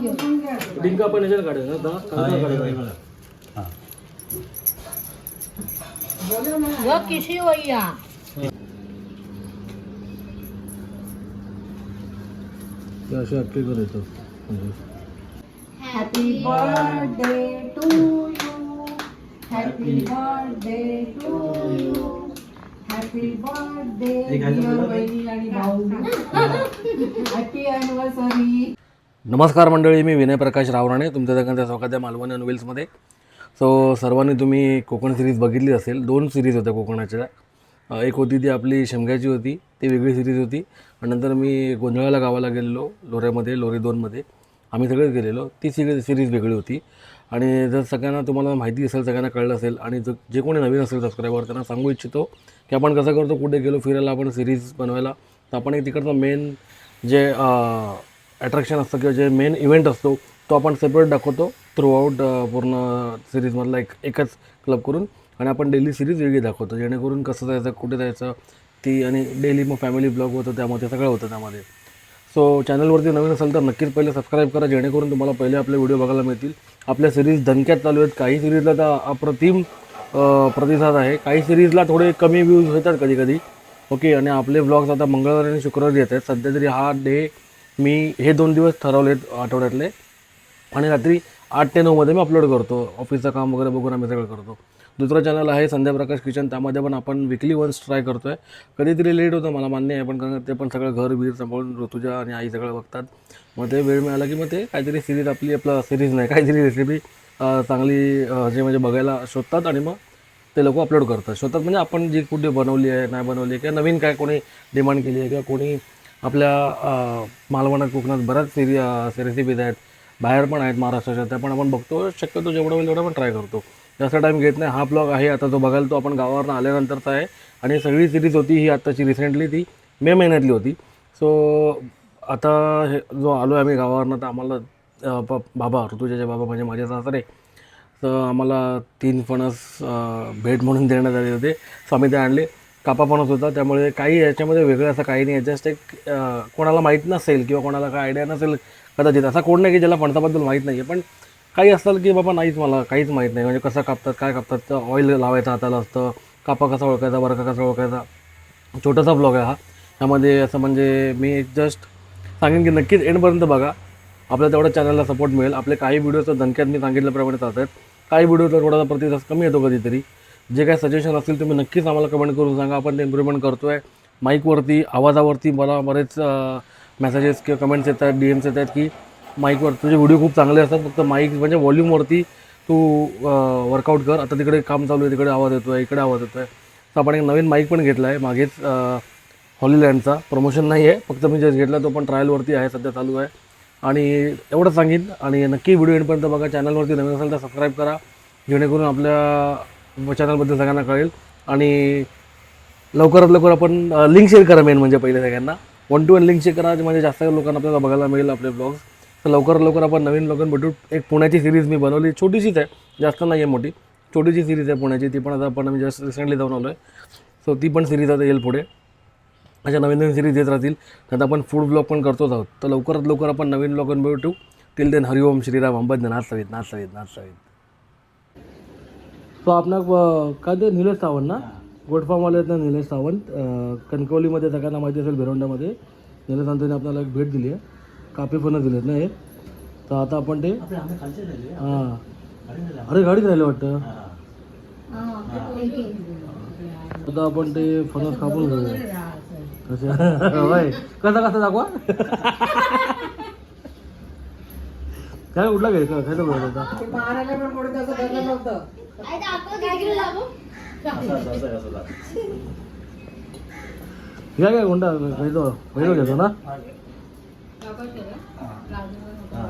डिंका पण याच्यात काढायचं ना दहा कांदा काढायचा. हां. व किशी वैया. ते असे करायचं. म्हणजे happy birthday to you happy birthday to you happy birthday बहिणी आणि भाऊ हॅपी अॅनिव्हर्सरी नमस्कार मंडळी मी विनय प्रकाश रावराणे तुमच्या सगळ्यांच्या स्वागत आहे मालवणी नोवेल्समध्ये सो सर्वांनी तुम्ही कोकण सिरीज बघितली असेल दोन सिरीज होत्या कोकणाच्या. एक होती ती आपली शेमग्याची होती ती वेगळी सिरीज होती. आणि नंतर मी गोंधळाला गावाला गेलेलो लोऱ्यामध्ये लोरी दोनमध्ये. आम्ही सगळेच गेलेलो ती सिरीज सिरीज वेगळी होती. आणि जर सगळ्यांना तुम्हाला माहिती असेल सगळ्यांना कळलं असेल आणि जर जे कोणी नवीन असेल सबस्क्रायबर त्यांना सांगू इच्छितो की आपण कसं करतो कुठे गेलो फिरायला आपण सिरीज बनवायला. तर आपण एक तिकडचं मेन जे अट्रॅक्शन असतं किंवा जे मेन इव्हेंट असतो तो आपण सेपरेट दाखवतो थ्रू आउट पूर्ण सिरीजमधला एक एकच क्लब करून. आणि आपण डेली सिरीज वेगळी दाखवतो जेणेकरून कसं जायचं कुठे जायचं ती आणि डेली मग फॅमिली ब्लॉग होतं त्यामध्ये सगळं होतं त्यामध्ये. सो चॅनलवरती नवीन असेल तर नक्कीच पहिले सबस्क्राईब करा जेणेकरून तुम्हाला पहिले आपले व्हिडिओ बघायला मिळतील. आपल्या सिरीज धनक्यात चालू आहेत. काही सिरीजला तर अप्रतिम प्रतिसाद आहे. काही सिरीजला थोडे कमी व्ह्यूज होतात कधी कधी ओके आणि आपले ब्लॉग्स आता मंगळवारी आणि शुक्रवारी येत आहेत. सध्या तरी हा डे मी हे दोन दिवस ठरवले आठवड्यातले. आणि रात्री आठ ते नऊमध्ये मी अपलोड करतो. ऑफिसचं काम वगैरे बघून आम्ही सगळं करतो. दुसरं चॅनल आहे संध्या प्रकाश किचन त्यामध्ये पण आपण विकली वन्स ट्राय करतो आहे कधीतरी लेट होतं मला मान्य आहे पण कारण ते पण सगळं घर बीर सांभाळून ऋतुजा आणि आई सगळं बघतात. मग ते वेळ मिळाला की मग ते काहीतरी सिरीज आपली आपलं सिरीज नाही काहीतरी रेसिपी चांगली जे म्हणजे बघायला शोधतात आणि मग ते लोक अपलोड करतात. शोधतात म्हणजे आपण जी कुठे बनवली आहे नाही बनवली आहे किंवा नवीन काय कोणी डिमांड केली आहे किंवा कोणी आपल्या मालवणात कोकणात बऱ्याच सिरी रेसिपीज आहेत. बाहेर पण आहेत महाराष्ट्राच्या त्या पण आपण बघतो. शक्यतो जेवढं होईल तेवढं पण ट्राय करतो. जास्त टाईम घेत नाही. हा ब्लॉग आहे. आता जो बघायला तो आपण गावावरून आल्यानंतरचा आहे. आणि सगळी सिरीज होती ही आत्ताची रिसेंटली ती. मे महिन्यातली होती. सो आता हे जो आलो आहे आम्ही गावावरनं तर आम्हाला प बाबा ऋतुजाचे बाबा म्हणजे माझे सासरे. तर आम्हाला तीन फणस भेट म्हणून देण्यात आले होते. सो आम्ही ते आणले. कापा फणस होता त्यामुळे काही याच्यामध्ये वेगळं असं काही नाही. जस्ट एक कोणाला माहीत नसेल किंवा कोणाला काय आयडिया नसेल कदाचित असा कोण नाही की ज्याला फणसाबद्दल माहीत नाही आहे पण काही असतात की बाबा नाहीच मला काहीच माहीत नाही. म्हणजे कसं कापतात काय कापतात ऑइल लावायचं हाताला असतं कापा कसा ओळखायचा बरका कसा ओळखायचा. छोटासा ब्लॉग आहे हा. त्यामध्ये असं म्हणजे मी जस्ट सांगेन की नक्कीच एंडपर्यंत बघा. आपल्या तेवढ्या चॅनलला सपोर्ट मिळेल. आपले काही व्हिडिओचं धनक्यात मी सांगितल्याप्रमाणे चालत आहेत काही व्हिडिओचा थोडासा प्रतिसाद कमी येतो कधीतरी. जे काही सजेशन असतील तुम्ही नक्कीच आम्हाला कमेंट करून सांगा. आपण ते इम्प्रूव्हमेंट करतो आहे माईकवरती आवाजावरती मला बरेच मेसेजेस किंवा कमेंट्स येत आहेत डी एम्स येत आहेत की माईकवर तुझे व्हिडिओ खूप चांगले असतात. फक्त माईक म्हणजे व्हॉल्यूमवरती तू वर्कआउट कर. आता तिकडे काम चालू आहे तिकडे आवाज येतो आहे इकडे आवाज येतो आहे तर आपण एक नवीन माईक पण घेतला आहे मागेच हॉलीलँडचा प्रमोशन नाही आहे फक्त मी जस्ट घेतला. तो पण ट्रायलवरती आहे सध्या चालू आहे. आणि एवढंच सांगेन. आणि नक्की व्हिडिओ एंडपर्यंत बघा. चॅनलवरती नवीन असेल तर सबस्क्राईब करा. जेणेकरून आपल्या चॅनलबद्दल सगळ्यांना कळेल. आणि लवकरात लवकर आपण लिंक शेअर करा मेन म्हणजे पहिले सगळ्यांना. One to one link share करा म्हणजे जास्त लोकांना आपल्याला बघायला मिळेल आपले ब्लॉग्स तर लवकरात लवकर आपण नवीन लोकांना भेटू. एक पुण्याची सिरीज मी बनवली. छोटीशीच आहे जास्त नाही आहे मोठी. छोटीशी सिरीज आहे पुण्याची. ती पण आता आपण आम्ही जस्ट रिसेंटली जाऊन आलो आहे सो ती पण सिरीज आता येईल पुढे. अशा नवीन नवीन सिरीज येत राहतील. आता आपण फूड ब्लॉग पण करतोच आहोत. तर लवकरात लवकर आपण नवीन लोकांना भेटू. टिल देन हरिओम श्रीराम अंबद नाथ सवित नाथ सवित नाथ सवित. तो आपणा काय ते निलेश सावंत ना? गोटफार्मवाले आहेत ना निलेश सावंत. अं, कणकवलीमध्ये सगळ्यांना माहिती असेल भिरोंड्यामध्ये निलेश सावंतांनी आपल्याला एक भेट दिली आहे. कापे फणं दिलेत ना हे. तर आता आपण ते हां. अरे गाडीत राहिले वाटतं? आता आपण ते फणस कापून घेऊया. कसं होय. कसा कसा दाखवा? काय उठला काय काय तर बोलत घ्या काय कोणता घेतो पहिलं घेतो ना? हा.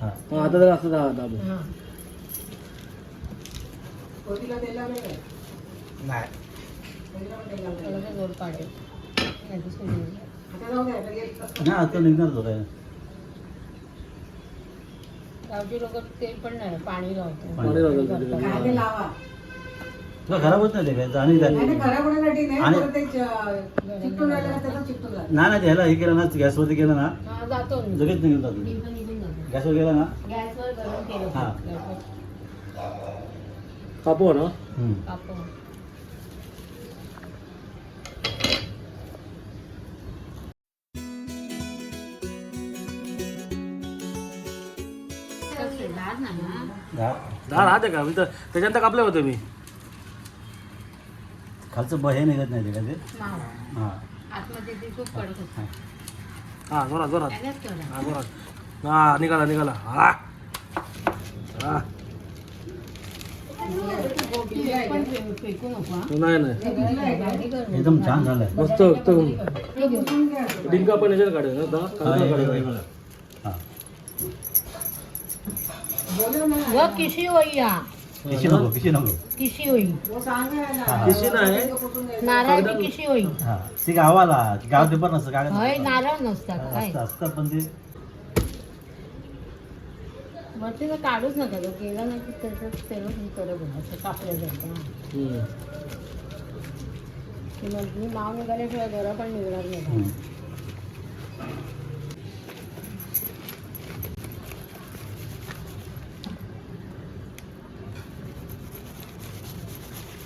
हा, आता तर असं नाही नाही आता निघणार तो काय गावची लोक तेल पण नाही पाणी लावतात पाणी लावतात. काय ते लावा तुला खराब होत नाही ते काय आणि त्या- नाही, नाही, खराब होण्यासाठी नाही आणि- परत ते च- चिकटून राहिलं ना त्याचा चिकटून राहिलं. नाही नाही त्याला हे केलं ना गॅसवरती केलं ना हा जातो मी. लगेच निघून जातो मी पण निघून जातो. गॅसवर केलं ना गॅसवर गरम केलं हा. कापू ना हम्म. कापून. दहा- दहा राहते का? मी तर त्याच्यानंतर कापले होते मी. खालचं ब हे निघत नाही ते का ते. हां. आतमध्ये ते खूप कडक होतं. हा जोरात जोरात. हा जोरात. हा निघाला निघाला. हा. हा. हा. नाही नाही. एकदम छान झालंय. मस्त एकदम. डिंका पण याच्यात काढेल ना दहा हा, काढून हे- काढेल. हे- हां वो किशी होई या किशी नको किशी नको किशी होई वो सांगा ना. हां किशी नाही नारळाची किशी होई हां ती गावाला ती गावात पेपर नसतं कागद होय नसतं. नारळ नसतात काय असतं असतं पण ते वरती तर काढूच नका तो केला ना की त्याचं तेल हे करत असं कापलं जातं ना. हम्म. की मग मी माव निघाल्याशिवाय घरा पण निघणार नाही हम्म.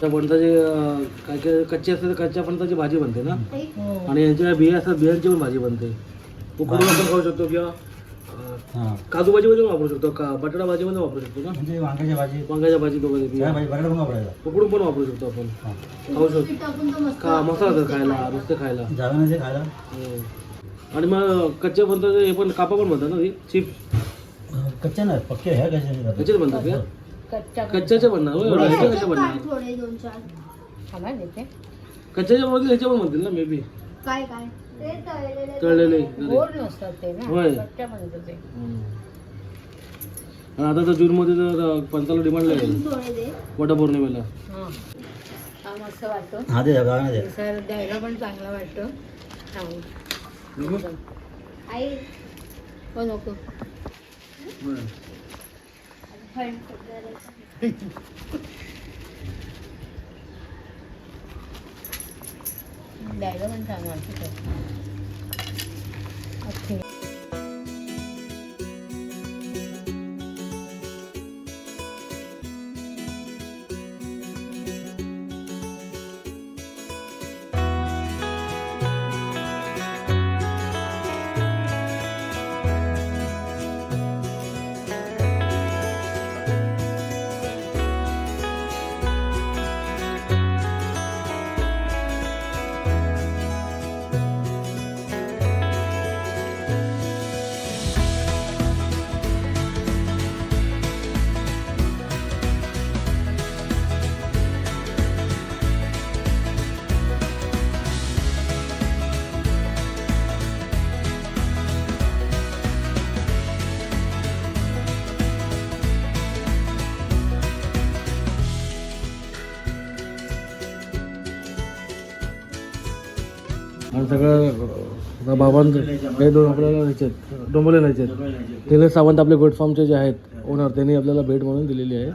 त्या अं, काय काय कच्ची असते तर कच्च्या फणसाची भाजी बनते ना? हो. आणि यांच्या बिया असतात बियांची पण भाजी बनते. उकडून आपण खाऊ शकतो किंवा हां. काजू भाजीमध्ये पण वापरू शकतो का बटाटा भाजीमध्ये वापरू शकतो ना? म्हणजे वांग्याची भाजी. वांग्याच्या वगैरे बिया भाजी पण वापरायचा. उकडून पण वापरू शकतो आपण. हां. खाऊ शकतो. का मसाला तर खायला नुसतं खायला. खायला? हम्म. आणि मग कच्च्या फणसाचे हे पण कापा पण म्हणतात ना चिप अं, कच्चे नाही पक्के ह्या कशा कच्चेच बनतात का? कच्च्या कच्च्याचे बनणार होय, कसे बनणार. खाला देते कच्च्याच्या बरोबर ह्याचे पण म्हणतील ना मे बी काय काय? ते तळलेले तळलेले घरी. गोड नसतात ते ना होय. कच्च्या बनतात ते. हम्म. आणि आता तर जूनमध्ये तर पंचाला डिमांड लागेल. थोडे दे. वटपौर्णिमेला हा. हा मस्त वाटतो. हा ते सर द्यायला पण चांगला वाटतो. आई. हो नको. để nó bên thằng mình सगळं बाबांचं हे दोन आपल्याला न्यायचे आहेत डोंबोले न्यायचे आहेत निलेश सावंत आपले गोट फार्मचे जे आहेत ओनर त्यांनी आपल्याला भेट म्हणून दिलेली आहे.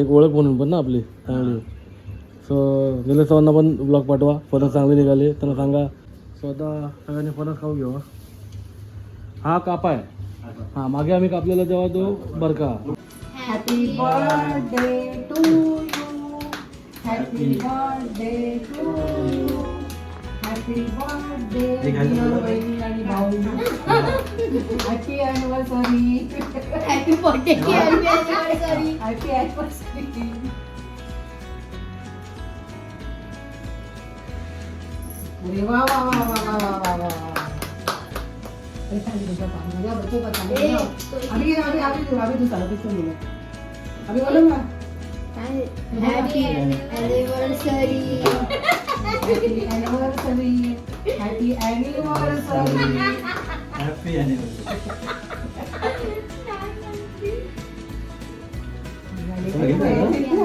एक ओळख म्हणून पण ना आपली चांगली. सो निलेश सावंतना पण ब्लॉग पाठवा फणस चांगले निघाले त्यांना सांगा. स्वतः सगळ्यांनी फणस खाऊ घेऊ हा. काप कापा आहे. हां मागे आम्ही कापलेला जेव्हा तो बरका. Happy birthday to happy birthday to आणि भाऊ happy anniversary happy birthday happy happy anniversary अरे वा वा वा वा वा वा वा वा अभी अभी अभी अभी अभी बोलो ना happy anniversary happy anniversary happy anniversary happy anniversary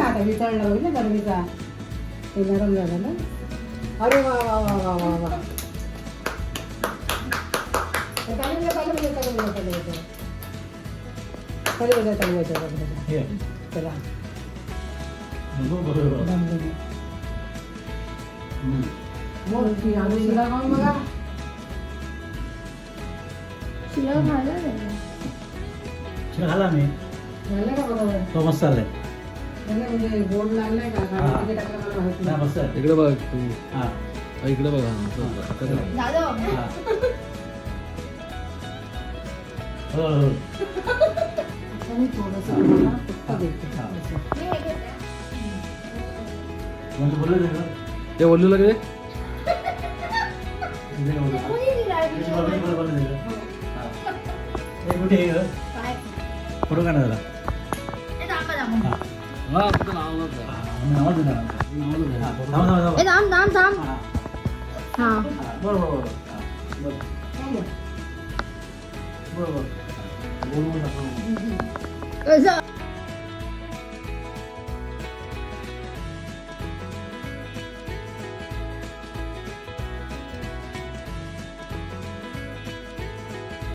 आता विचारलं होईल ना गरमीचा ते झालं ना अरे वा वा वा वा वा वा चालू. चालू चालू चालू चालू चालू शिरा खाऊन बघा शिला खायला शिरा खाला मी झालं का बरोबर तो मस्त आलाय झालं म्हणजे गोड लागलाय का हा. किती टाकलं मला माहिती नाही. मस्त आहे इकडे बघ तू हा हा, इकडे बघा हा, असं, असं करा. दादा हा. हो हो आता मी थोडंसं तुम्हाला फक्त देते हा. हे म्हणजे बोललं नाही का? ते ओलूला गेले फोटो काढा झाला बरोबर